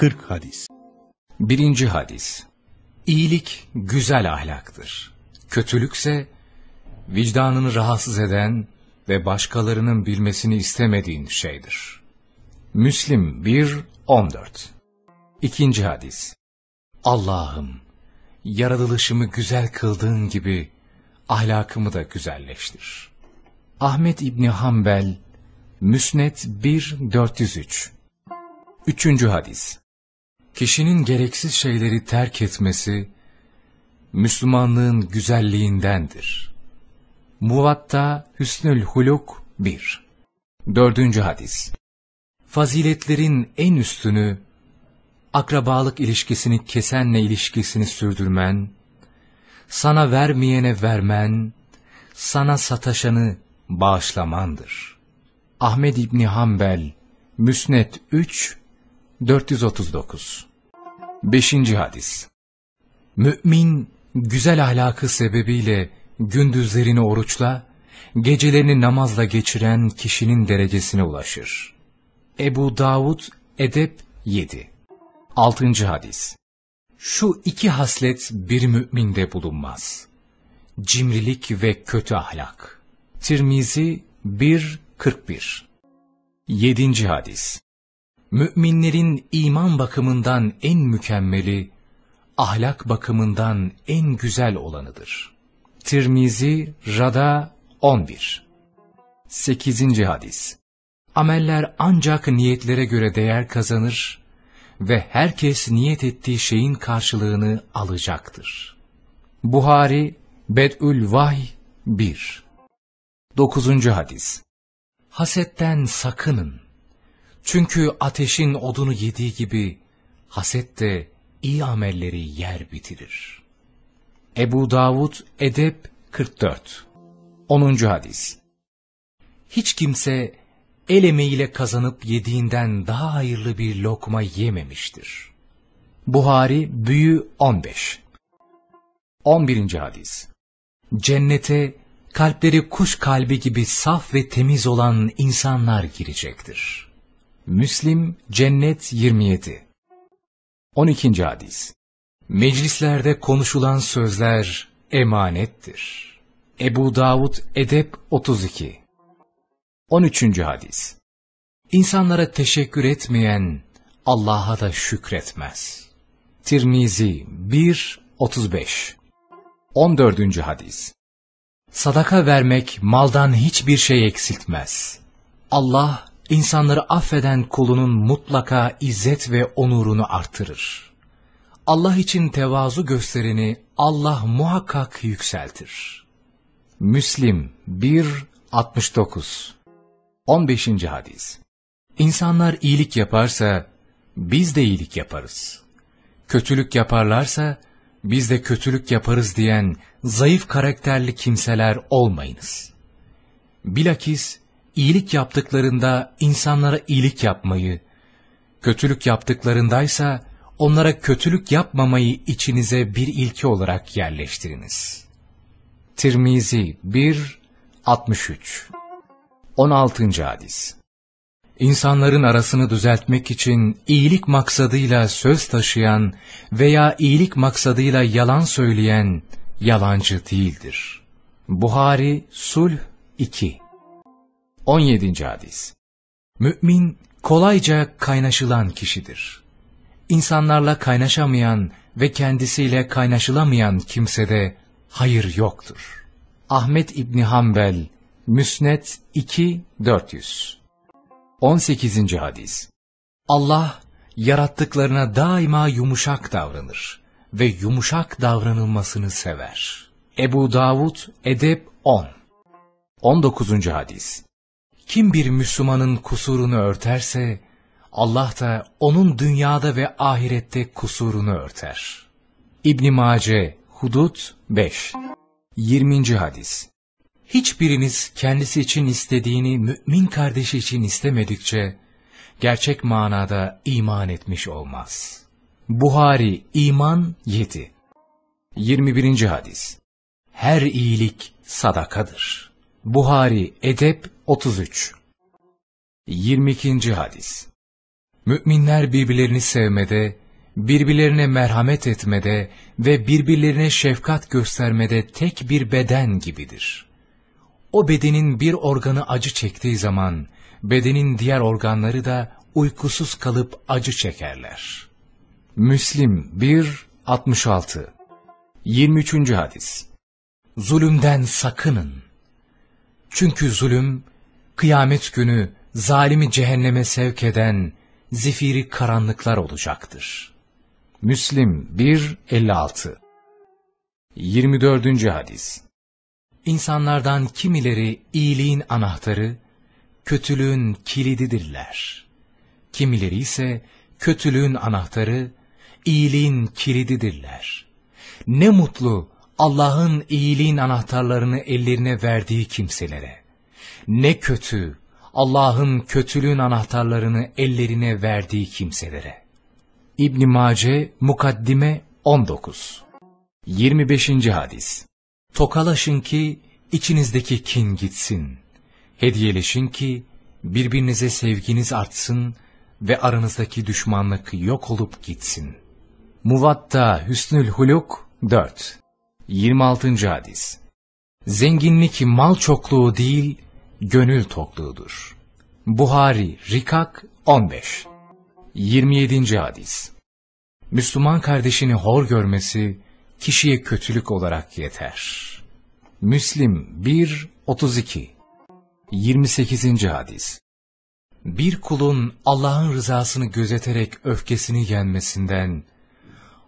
40 hadis. Birinci hadis. İyilik güzel ahlaktır. Kötülükse vicdanını rahatsız eden ve başkalarının bilmesini istemediğin şeydir. Müslim 1-14 İkinci hadis. Allah'ım, yaratılışımı güzel kıldığın gibi ahlakımı da güzelleştir. Ahmet İbni Hanbel, Müsnet 1-403 Üçüncü hadis. Kişinin gereksiz şeyleri terk etmesi, Müslümanlığın güzelliğindendir. Muvatta Hüsnül Huluk 1 Dördüncü hadis. Faziletlerin en üstünü, akrabalık ilişkisini kesenle ilişkisini sürdürmen, sana vermeyene vermen, sana sataşanı bağışlamandır. Ahmed İbni Hanbel, Müsnet 3, 439 Beşinci hadis Mü'min, güzel ahlakı sebebiyle gündüzlerini oruçla, gecelerini namazla geçiren kişinin derecesine ulaşır. Ebu Davud Edep 7 Altıncı hadis Şu iki haslet bir müminde bulunmaz. Cimrilik ve kötü ahlak. Tirmizi 1.41 Yedinci hadis Müminlerin iman bakımından en mükemmeli, ahlak bakımından en güzel olanıdır. Tirmizi Rada 11 8. Hadis Ameller ancak niyetlere göre değer kazanır ve herkes niyet ettiği şeyin karşılığını alacaktır. Buhari Bed'ül Vahy 1 9. Hadis Hasetten sakının. Çünkü ateşin odunu yediği gibi haset de iyi amelleri yer bitirir. Ebu Davud Edep 44 10. Hadis Hiç kimse el emeğiyle kazanıp yediğinden daha hayırlı bir lokma yememiştir. Buhari Büyü 15 11. Hadis Cennete kalpleri kuş kalbi gibi saf ve temiz olan insanlar girecektir. Müslim Cennet 27 12. Hadis Meclislerde konuşulan sözler emanettir. Ebu Davud Edep 32 13. Hadis İnsanlara teşekkür etmeyen Allah'a da şükretmez. Tirmizi 1 35 14. Hadis Sadaka vermek maldan hiçbir şey eksiltmez. Allah insanları affeden kulunun mutlaka izzet ve onurunu artırır. Allah için tevazu göstereni Allah muhakkak yükseltir. Müslim 1-69 15. Hadis İnsanlar iyilik yaparsa biz de iyilik yaparız. Kötülük yaparlarsa biz de kötülük yaparız diyen zayıf karakterli kimseler olmayınız. Bilakis iyilik yaptıklarında insanlara iyilik yapmayı, kötülük yaptıklarındaysa onlara kötülük yapmamayı içinize bir ilke olarak yerleştiriniz. Tirmizi 1 63 16. hadis İnsanların arasını düzeltmek için iyilik maksadıyla söz taşıyan veya iyilik maksadıyla yalan söyleyen yalancı değildir. Buhari Sulh 2 17. hadis Mü'min kolayca kaynaşılan kişidir. İnsanlarla kaynaşamayan ve kendisiyle kaynaşılamayan kimsede hayır yoktur. Ahmet İbni Hanbel, Müsnet 2 400 18. hadis Allah yarattıklarına daima yumuşak davranır ve yumuşak davranılmasını sever. Ebu Davud Edep 10 19. hadis Kim bir Müslümanın kusurunu örterse, Allah da onun dünyada ve ahirette kusurunu örter. İbn Mace Hudut 5 20. hadis Hiçbiriniz kendisi için istediğini mümin kardeşi için istemedikçe, gerçek manada iman etmiş olmaz. Buhari İman 7 21. hadis Her iyilik sadakadır. Buhari Edep 33 22. hadis Müminler birbirlerini sevmede, birbirlerine merhamet etmede ve birbirlerine şefkat göstermede tek bir beden gibidir. O bedenin bir organı acı çektiği zaman, bedenin diğer organları da uykusuz kalıp acı çekerler. Müslim 1 66 23. hadis Zulümden sakının. Çünkü zulüm, kıyamet günü zalimi cehenneme sevk eden zifiri karanlıklar olacaktır. Müslim 1 56 24. hadis İnsanlardan kimileri iyiliğin anahtarı, kötülüğün kilididirler. Kimileri ise kötülüğün anahtarı, iyiliğin kilididirler. Ne mutlu Allah'ın iyiliğin anahtarlarını ellerine verdiği kimselere. Ne kötü Allah'ın kötülüğün anahtarlarını ellerine verdiği kimselere. İbn Mace Mukaddime 19 25. hadis Tokalaşın ki içinizdeki kin gitsin. Hediyeleşin ki birbirinize sevginiz artsın ve aranızdaki düşmanlık yok olup gitsin. Muvatta Hüsnül Huluk 4 26. hadis Zenginlik mal çokluğu değil, gönül tokluğudur. Buhari, Rikak 15 27. hadis Müslüman kardeşini hor görmesi, kişiye kötülük olarak yeter. Müslim 1 32 28. hadis Bir kulun Allah'ın rızasını gözeterek öfkesini yenmesinden,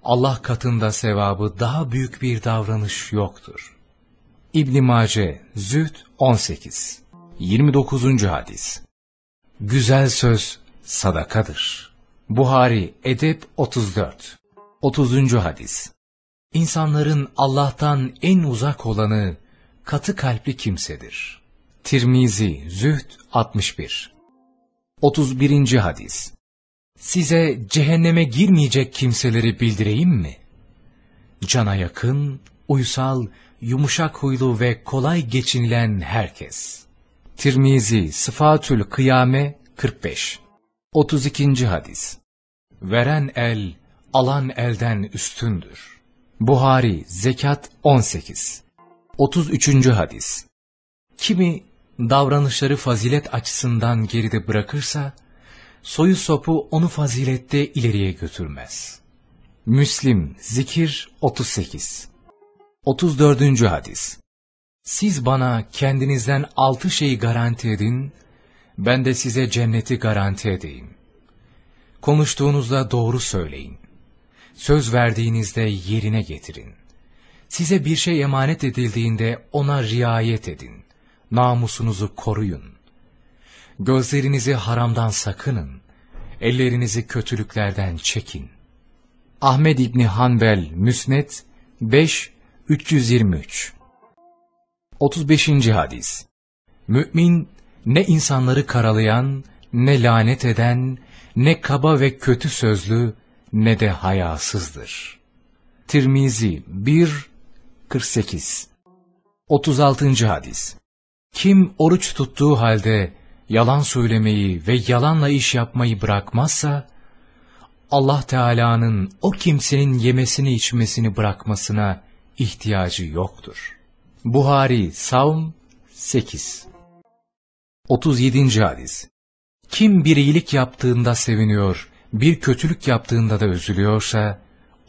Allah katında sevabı daha büyük bir davranış yoktur. İbn Mace Zühd 18 29. hadis Güzel söz sadakadır. Buhari Edep 34 30. hadis İnsanların Allah'tan en uzak olanı katı kalpli kimsedir. Tirmizi Zühd 61 31. hadis Size cehenneme girmeyecek kimseleri bildireyim mi? Cana yakın, uysal, yumuşak huylu ve kolay geçinilen herkes. Tirmizi Sıfatül Kıyame 45 32. hadis Veren el, alan elden üstündür. Buhari Zekat 18 33. hadis Kimi davranışları fazilet açısından geride bırakırsa, soyu sopu onu fazilette ileriye götürmez. Müslim Zikir 38 34. hadis Siz bana kendinizden altı şeyi garanti edin, ben de size cenneti garanti edeyim. Konuştuğunuzda doğru söyleyin. Söz verdiğinizde yerine getirin. Size bir şey emanet edildiğinde ona riayet edin. Namusunuzu koruyun. Gözlerinizi haramdan sakının. Ellerinizi kötülüklerden çekin. Ahmed İbni Hanbel Müsnet 5 323 35. hadis Mümin ne insanları karalayan, ne lanet eden, ne kaba ve kötü sözlü, ne de hayasızdır. Tirmizi 1 48 36. hadis Kim oruç tuttuğu halde yalan söylemeyi ve yalanla iş yapmayı bırakmazsa, Allah Teala'nın o kimsenin yemesini içmesini bırakmasına ihtiyacı yoktur. Buhari Savm 8 37. hadis Kim bir iyilik yaptığında seviniyor, bir kötülük yaptığında da üzülüyorsa,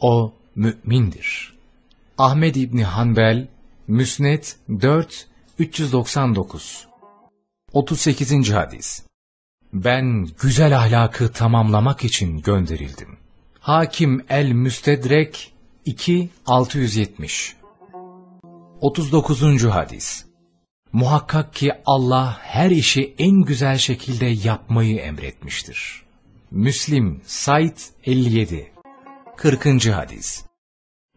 o mümindir. Ahmed İbni Hanbel, Müsnet 4 399 38. hadis Ben güzel ahlakı tamamlamak için gönderildim. Hakim el-Müstedrek 2 670 39. hadis Muhakkak ki Allah her işi en güzel şekilde yapmayı emretmiştir. Müslim Said 57 40. hadis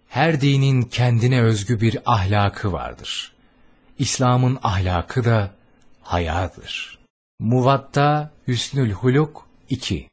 Her dinin kendine özgü bir ahlakı vardır. İslam'ın ahlakı da hayadır. Muvatta Hüsnül Huluk 2